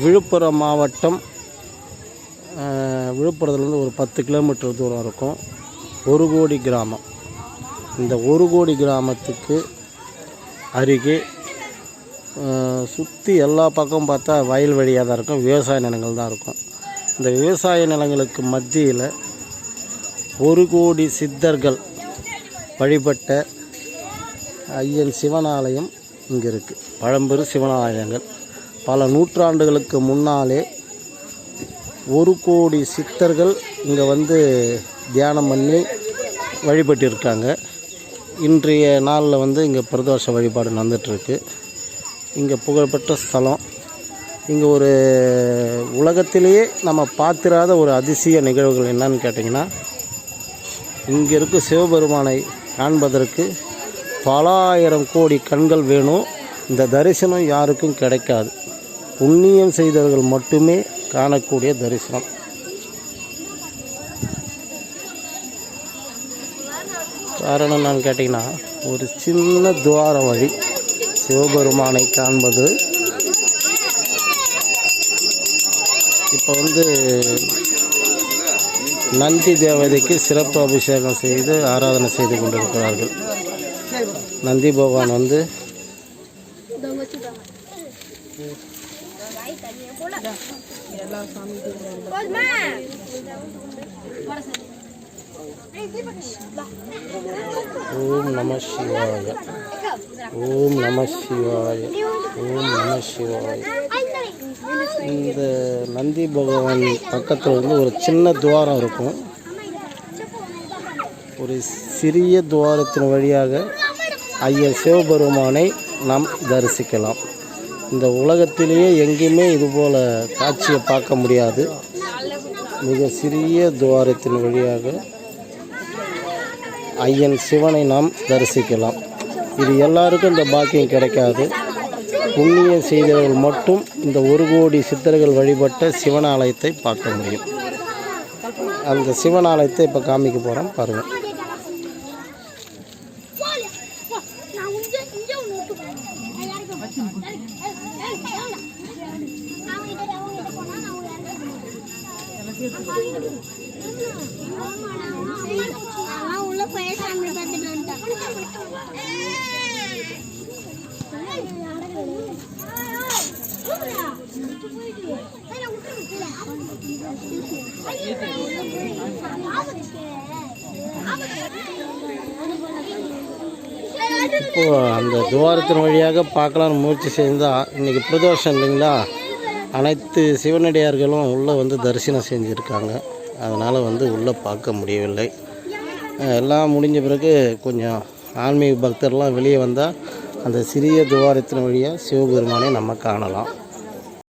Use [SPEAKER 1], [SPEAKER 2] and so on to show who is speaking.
[SPEAKER 1] விழுப்புரம் மாவட்டம் விழுப்புரத்துலேருந்து ஒரு பத்து கிலோமீட்டர் தூரம் இருக்கும். ஒரு கோடி கிராமம். இந்த ஒரு கோடி கிராமத்துக்கு அருகே சுற்றி எல்லா பக்கம் பார்த்தா வயல் வழியாக தான் இருக்கும். விவசாய நிலங்கள் தான் இருக்கும். இந்த விவசாய நிலங்களுக்கு மத்தியில் ஒரு கோடி சித்தர்கள் வழிபட்ட ஐயன் சிவன் ஆலயம் இங்கே இருக்குது பழம்பெரு சிவனாலயங்கள். பல நூற்றாண்டுகளுக்கு முன்னாலே ஒரு கோடி சித்தர்கள் இங்கே வந்து தியானம் பண்ணி வழிபட்டிருக்காங்க. இன்றைய நாளில் வந்து இங்கே பிரதோஷ வழிபாடு நடந்துகிட்ருக்கு இங்கே புகழ்பெற்ற ஸ்தலம். இங்கே ஒரு உலகத்திலேயே நம்ம பார்த்திராத ஒரு அதிசய நிகழ்வுகள் என்னன்னு கேட்டிங்கன்னா இங்கே இருக்க சிவபெருமானை காண்பதற்கு பல ஆயிரம் கோடி கண்கள் வேணும். இந்த தரிசனம் யாருக்கும் கிடைக்காது. புண்ணியம் செய்தவர்கள் மட்டுமே காணக்கூடிய தரிசனம். காரணம் என்னன்னு கேட்டிங்கன்னா ஒரு சின்ன துவார வழி சிவபெருமானை காண்பது. இப்போ வந்து நந்தி தேவதைக்கு சிறப்பு அபிஷேகம் செய்து ஆராதனை செய்து கொண்டிருக்கிறார்கள். நந்தி பகவான் வந்து ஓம் நம சிவாய. ஓம் நம சிவாய. ஓம் நம சிவாய. இந்த நந்தி பகவான் பக்கத்தில் வந்து ஒரு சின்ன துவாரம் இருக்கும். ஒரு சிறிய துவாரத்தின் வழியாக ஐயர் சிவபெருமானை நாம் தரிசிக்கலாம். இந்த உலகத்திலேயே எங்கேயுமே இதுபோல் காட்சியை பார்க்க முடியாது. மிக சிறிய துவாரத்தின் வழியாக ஐயன் சிவனை நாம் தரிசிக்கலாம். இது எல்லாருக்கும் இந்த பாக்கியம் கிடைக்காது. புண்ணியம் செய்தவர்கள் மட்டும் இந்த ஒரு கோடி சித்தர்கள் வழிபட்ட சிவனாலயத்தை பார்க்க முடியும். அந்த சிவனாலயத்தை இப்போ காமிக்க போகிறோம் பாருங்கள்
[SPEAKER 2] உள்ள போய் சாமி பார்த்துட்டு வந்துட்டான்
[SPEAKER 1] இப்போது அந்த துவாரத்தின் வழியாக பார்க்கலான்னு முயற்சி செய்தால் இன்றைக்கி பிரதோஷம் இல்லைங்களா? அனைத்து சிவனடியார்களும் உள்ளே வந்து தரிசனம் செஞ்சுருக்காங்க. அதனால் வந்து உள்ளே பார்க்க முடியவில்லை. எல்லாம் முடிஞ்ச பிறகு கொஞ்சம் ஆன்மீக பக்தர்லாம் வெளியே வந்தால் அந்த சிறிய துவாரத்தின் வழியாக சிவபெருமானை நம்ம காணலாம்.